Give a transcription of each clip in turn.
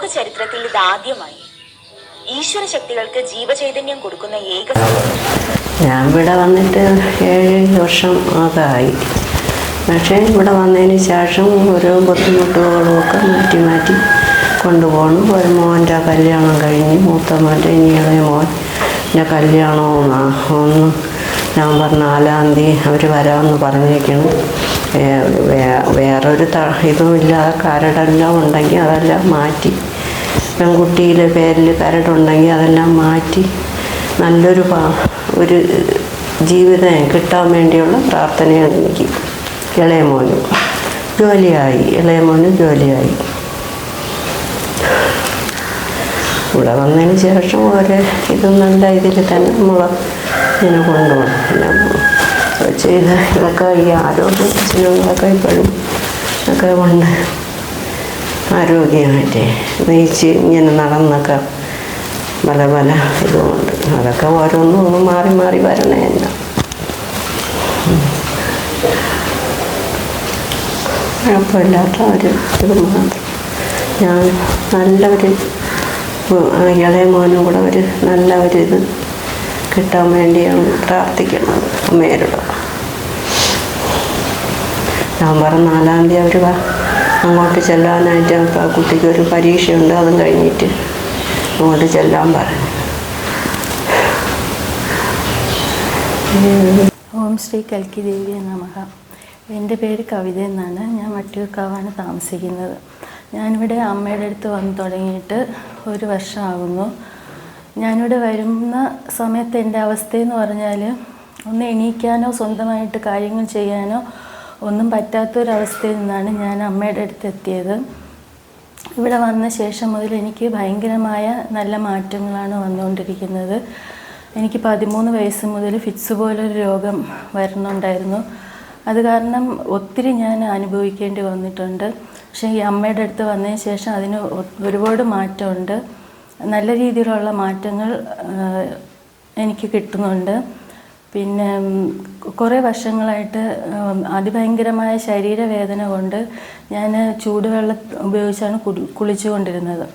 ലോക ചരിത്രത്തിൽ ഇതാദ്യമായി ഈശ്വര ശക്തികൾക്ക് ജീവചൈതന്യം കൊടുക്കുന്ന ഏക ഞാൻ ഇവിടെ വന്നിട്ട് ഏഴ് വർഷം ആകായി. പക്ഷേ ഇവിടെ വന്നതിന് ശേഷം ഓരോ ബുദ്ധിമുട്ടുകളുമൊക്കെ മാറ്റി മാറ്റി കൊണ്ടുപോകണം. ഒരു മോന്റെ കല്യാണം കഴിഞ്ഞ് മൂത്ത മോന്റെ ഇനി ഇളയ മോൻ. എന്റെ കല്യാണവും ഒന്ന് ഞാൻ പറഞ്ഞ നാലാം തീയതി അവർ വരാമെന്ന് പറഞ്ഞേക്കണം. വേറൊരു ഇതും ഇല്ലാതെ കാരടെല്ലാം ഉണ്ടെങ്കിൽ അതെല്ലാം മാറ്റി പെൺകുട്ടിയിലെ പേരിൽ കരടുണ്ടെങ്കിൽ അതെല്ലാം മാറ്റി നല്ലൊരു ഒരു ജീവിതം കിട്ടാൻ വേണ്ടിയുള്ള പ്രാർത്ഥനയാണ് എനിക്ക്. ഇളയ മോനും. ജോലിയായി. ഇളയ മോനും ജോലിയായി. ഇവിടെ വന്നതിന് ശേഷം ഓരോ ഇതും നല്ല ഇതിൽ തന്നെ നമ്മൾ ഇങ്ങനെ കൊണ്ടുപോകണം എല്ലാം ചെയ്ത് ഇതൊക്കെ ഈ ആരോഗ്യ പ്രശ്നങ്ങളൊക്കെ ഇപ്പോഴും ഒക്കെ കൊണ്ട് ആരോഗ്യമായിട്ട് നയിച്ച് ഇങ്ങനെ നടന്നൊക്കെ പല പല ഇതുമുണ്ട്. അതൊക്കെ ഓരോന്നും ഒന്ന് മാറി മാറി വരണേ എന്നാ കുഴപ്പമില്ലാത്ത ഒരു ഇത് മാത്രം. ഞാൻ നല്ല ഒരു ഇളയ മോനും കൂടെ ഒരു നല്ല ഒരു ഇത് കിട്ടാൻ വേണ്ടിയാണ് പ്രാർത്ഥിക്കുന്നത് അമ്മയോട് നവംബർ നാലാം തീയതി അവർ അങ്ങോട്ട് ചെല്ലാനായിട്ട് ആ കുട്ടിക്ക് ഒരു പരീക്ഷയുണ്ട് അതും കഴിഞ്ഞിട്ട് അങ്ങോട്ട് ചെല്ലാൻ പറഞ്ഞു. ഓം ശ്രീ കൽക്കി ദേവി നമഹ എന്റെ പേര് കവിത എന്നാണ്. ഞാൻ വട്ടിയൂർക്കാവാണ് താമസിക്കുന്നത്. ഞാനിവിടെ അമ്മയുടെ അടുത്ത് വന്ന് തുടങ്ങിയിട്ട് ഒരു വർഷമാകുന്നു. ഞാനിവിടെ വരുന്ന സമയത്ത് എന്റെ അവസ്ഥയെന്ന് പറഞ്ഞാൽ ഒന്ന് എണീക്കാനോ സ്വന്തമായിട്ട് കാര്യങ്ങൾ ചെയ്യാനോ ഒന്നും പറ്റാത്തൊരവസ്ഥയിൽ നിന്നാണ് ഞാൻ അമ്മയുടെ അടുത്ത് എത്തിയത്. ഇവിടെ വന്ന ശേഷം മുതൽ എനിക്ക് ഭയങ്കരമായ നല്ല മാറ്റങ്ങളാണ് വന്നുകൊണ്ടിരിക്കുന്നത്. എനിക്ക് പതിമൂന്ന് വയസ്സ് മുതൽ ഫിറ്റ്സ് പോലൊരു രോഗം വരുന്നുണ്ടായിരുന്നു. അത് കാരണം ഒത്തിരി ഞാൻ അനുഭവിക്കേണ്ടി വന്നിട്ടുണ്ട്. പക്ഷേ ഈ അമ്മയുടെ അടുത്ത് വന്നതിന് ശേഷം അതിന് ഒരുപാട് മാറ്റമുണ്ട്. നല്ല രീതിയിലുള്ള മാറ്റങ്ങൾ എനിക്ക് കിട്ടുന്നുണ്ട്. പിന്നെ കുറേ വർഷങ്ങളായിട്ട് അതിഭയങ്കരമായ ശരീരവേദന കൊണ്ട് ഞാൻ ചൂടുവെള്ളം ഉപയോഗിച്ചാണ് കുളി കുളിച്ചുകൊണ്ടിരുന്നത്.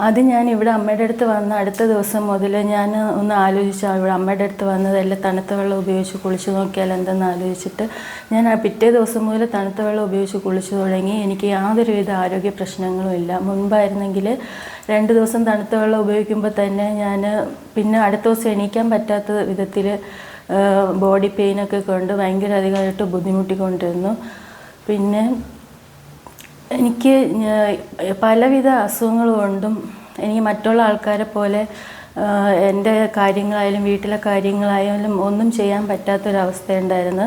അത് ഞാൻ ഇവിടെ അമ്മയുടെ അടുത്ത് വന്ന അടുത്ത ദിവസം മുതൽ ഞാൻ ഒന്ന് ആലോചിച്ചു ഇവിടെ അമ്മയുടെ അടുത്ത് വന്നതെല്ലാം തണുത്ത വെള്ളം ഉപയോഗിച്ച് കുളിച്ച് നോക്കിയാൽ എന്തെന്ന് ആലോചിച്ചിട്ട് ഞാൻ ആ പിറ്റേ ദിവസം മുതൽ തണുത്ത വെള്ളം ഉപയോഗിച്ച് കുളിച്ചു തുടങ്ങി. എനിക്ക് യാതൊരുവിധ ആരോഗ്യ പ്രശ്നങ്ങളും ഇല്ല. മുൻപായിരുന്നെങ്കിൽ രണ്ട് ദിവസം തണുത്ത വെള്ളം ഉപയോഗിക്കുമ്പോൾ തന്നെ ഞാൻ പിന്നെ അടുത്ത ദിവസം എണീക്കാൻ പറ്റാത്ത വിധത്തിൽ ബോഡി പെയിനൊക്കെ കൊണ്ട് ഭയങ്കര അധികമായിട്ട് ബുദ്ധിമുട്ടിക്കൊണ്ടിരുന്നു. പിന്നെ എനിക്ക് പലവിധ അസുഖങ്ങൾ കൊണ്ടും എനിക്ക് മറ്റുള്ള ആൾക്കാരെ പോലെ എന്റെ കാര്യങ്ങളായാലും വീട്ടിലെ കാര്യങ്ങളായാലും ഒന്നും ചെയ്യാൻ പറ്റാത്തൊരവസ്ഥയുണ്ടായിരുന്നു.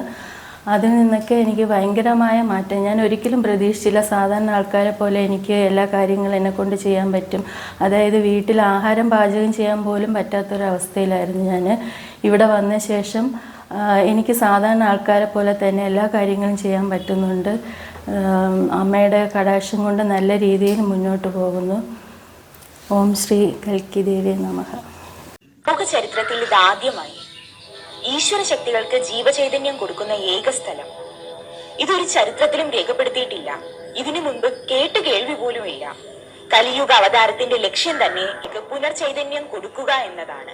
അതിൽ നിന്നൊക്കെ എനിക്ക് ഭയങ്കരമായ മാറ്റം. ഞാൻ ഒരിക്കലും പ്രതീക്ഷിച്ചില്ല സാധാരണ ആൾക്കാരെ പോലെ എനിക്ക് എല്ലാ കാര്യങ്ങളും എന്നെ കൊണ്ട് ചെയ്യാൻ പറ്റും. അതായത് വീട്ടിൽ ആഹാരം പാചകം ചെയ്യാൻ പോലും പറ്റാത്തൊരവസ്ഥയിലായിരുന്നു ഞാൻ. ഇവിടെ വന്ന ശേഷം എനിക്ക് സാധാരണ ആൾക്കാരെ പോലെ തന്നെ എല്ലാ കാര്യങ്ങളും ചെയ്യാൻ പറ്റുന്നുണ്ട്. അമ്മയുടെ കടാക്ഷം കൊണ്ട് നല്ല രീതിയിൽ മുന്നോട്ട് പോകുന്നു. ഓം ശ്രീ കൽക്കി ദേവി നമഹ ലോക ചരിത്രത്തിൽ ഇതാദ്യമായി ഈശ്വര ശക്തികൾക്ക് ജീവചൈതന്യം കൊടുക്കുന്ന ഏക സ്ഥലം. ഇതൊരു ചരിത്രത്തിലും രേഖപ്പെടുത്തിയിട്ടില്ല. ഇതിനു മുൻപ് കേട്ട് കേൾവി പോലും ഇല്ല കലിയുഗ അവതാരത്തിന്റെ ലക്ഷ്യം തന്നെ പുനർചൈതന്യം കൊടുക്കുക എന്നതാണ്.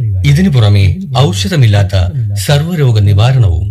ഇതിനു പുറമെ ഔഷധമില്ലാത്ത സർവരോഗ നിവാരണവും